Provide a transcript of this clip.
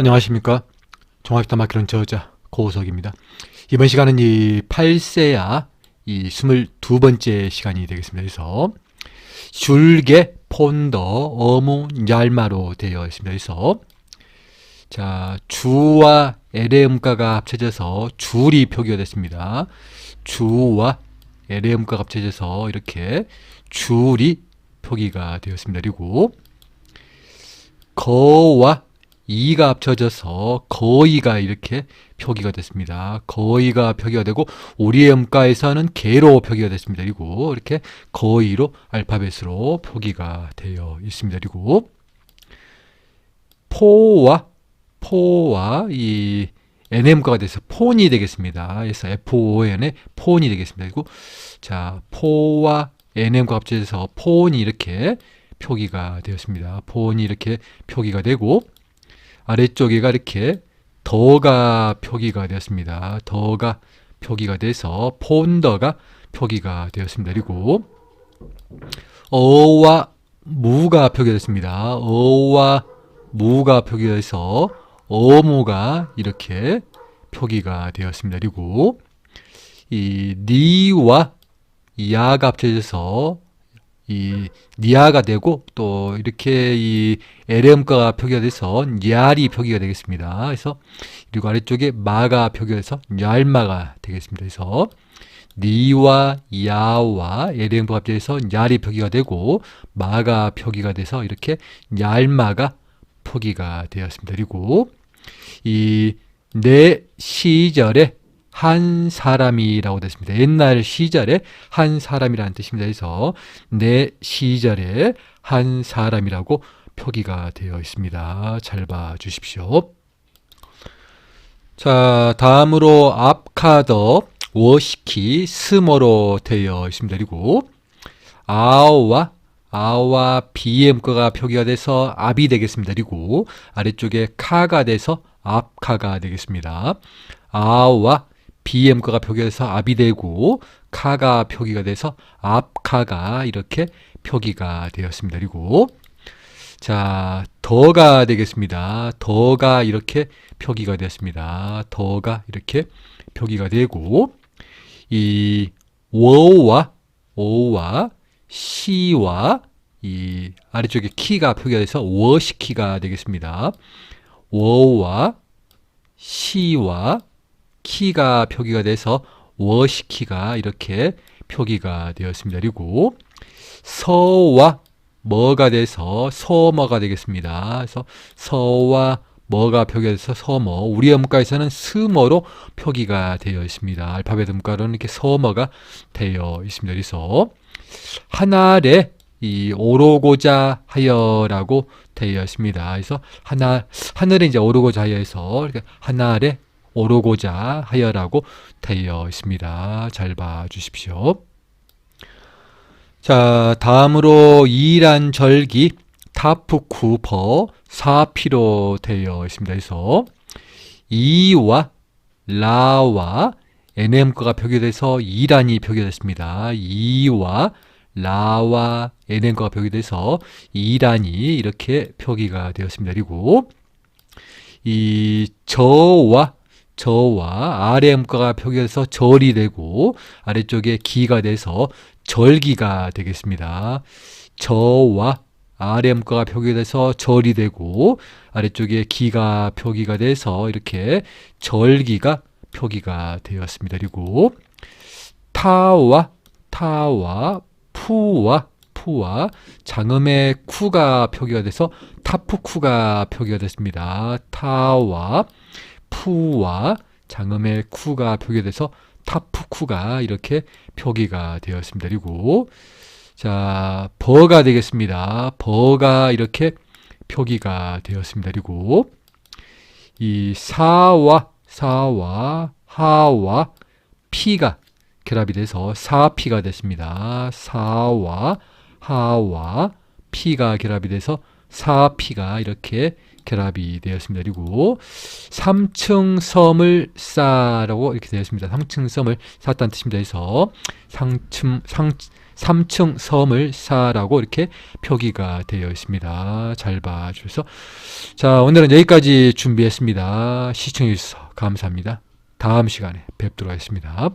안녕하십니까. 종합기타 막히는 저자 고우석입니다. 이번 시간은 이 8세야 이 22번째 시간이 되겠습니다. 그래서 줄개, 폰더, 어무, 얄마로 되어 있습니다. 그래서 자, 주와 LM가가 합쳐져서 줄이 표기가 됐습니다. 주와 LM가가 합쳐져서 이렇게 줄이 표기가 되었습니다. 그리고 거와 이가 합쳐져서 거의가 이렇게 표기가 됐습니다. 거의가 표기가 되고 우리의 음가에서는 개로 표기가 됐습니다. 그리고 이렇게 거의로 알파벳으로 표기가 되어 있습니다. 그리고 포와 포와 이 NM가가 돼서 폰이 되겠습니다. 그래서 FON의 폰이 되겠습니다. 그리고 자 포와 NM과 합쳐져서 폰이 이렇게 표기가 되었습니다. 폰이 이렇게 표기가 되고 아래쪽에가 이렇게 더가 표기가 되었습니다. 더가 표기가 돼서 폰더가 표기가 되었습니다. 그리고 어와 무가 표기됐습니다. 어와 무가 표기돼서 어무가 이렇게 표기가 되었습니다. 그리고 이 니와 야가 합쳐져서 이 니아가 되고 또 이렇게 이 LM가가 표기가 돼서 얄이 표기가 되겠습니다. 그래서 그리고 아래쪽에 마가 표기가 돼서 얄마가 되겠습니다. 그래서 니와 야와 LM가 합쳐져서 얄이 표기가 되고 마가 표기가 돼서 이렇게 얄마가 표기가 되었습니다. 그리고 이 내 시절에 한 사람이라고 됐습니다. 옛날 시절에 한 사람이라는 뜻입니다. 그래서 내 시절에 한 사람이라고 표기가 되어 있습니다. 잘 봐 주십시오. 자, 다음으로 앞카더 워시키 스모로 되어 있습니다. 그리고 아와 아와 BM가가 표기가 돼서 압이 되겠습니다. 그리고 아래쪽에 카가 돼서 앞카가 되겠습니다. 아와 BM가가 표기돼서 압이 되고 카가 표기가 돼서 앞카가 이렇게 표기가 되었습니다. 그리고 자 더가 되겠습니다. 더가 이렇게 표기가 되었습니다. 더가 이렇게 표기가 되고 이 워와 오와 시와 이 아래쪽에 키가 표기가 돼서 워시키가 되겠습니다. 워와 시와 키가 표기가 돼서 워시키가 이렇게 표기가 되었습니다. 그리고 서와 뭐가 돼서 서머가 되겠습니다. 그래서 서와 뭐가 표기가 돼서 서머. 우리 음가에서는 스머로 표기가 되어 있습니다. 알파벳 음가로는 이렇게 서머가 되어 있습니다. 그래서 하나에 이 오르고자 하여라고 되어 있습니다. 그래서 하나 하늘에 이제 오르고자 하여에서 하나에 오르고자 하여라고 되어 있습니다. 잘 봐 주십시오. 자, 다음으로 이란 절기 타프쿠퍼 사피로 되어 있습니다. 그래서 이와 라와 NM가가 표기돼서 이란이 표기됐습니다. 이와 라와 NM가가 표기돼서 이란이 이렇게 표기가 되었습니다. 그리고 이 저와 저와 RM가가 표기돼서 절이 되고 아래쪽에 기가 돼서 절기가 되겠습니다. 저와 RM가가 표기돼서 절이 되고 아래쪽에 기가 표기가 돼서 이렇게 절기가 표기가 되었습니다. 그리고 타와 타와 푸와 푸와 장음의 쿠가 표기가 돼서 타푸쿠가 표기가 됐습니다. 타와 푸와 장음의 쿠가 표기돼서 타푸쿠가 이렇게 표기가 되었습니다. 그리고 자 버가 되겠습니다. 버가 이렇게 표기가 되었습니다. 그리고 이 사와 사와 하와 피가 결합이 돼서 사피가 됐습니다. 사와 하와 피가 결합이 돼서 사피가 이렇게 결합이 되었습니다. 그리고 3층 섬을 쌓라고 이렇게 되어 있습니다. 3층 섬을 쌓다는 뜻입니다. 그래서 상층 상 3층 섬을 쌓라고 이렇게 표기가 되어 있습니다. 잘 봐주셔서 자 오늘은 여기까지 준비했습니다. 시청해 주셔서 감사합니다. 다음 시간에 뵙도록 하겠습니다.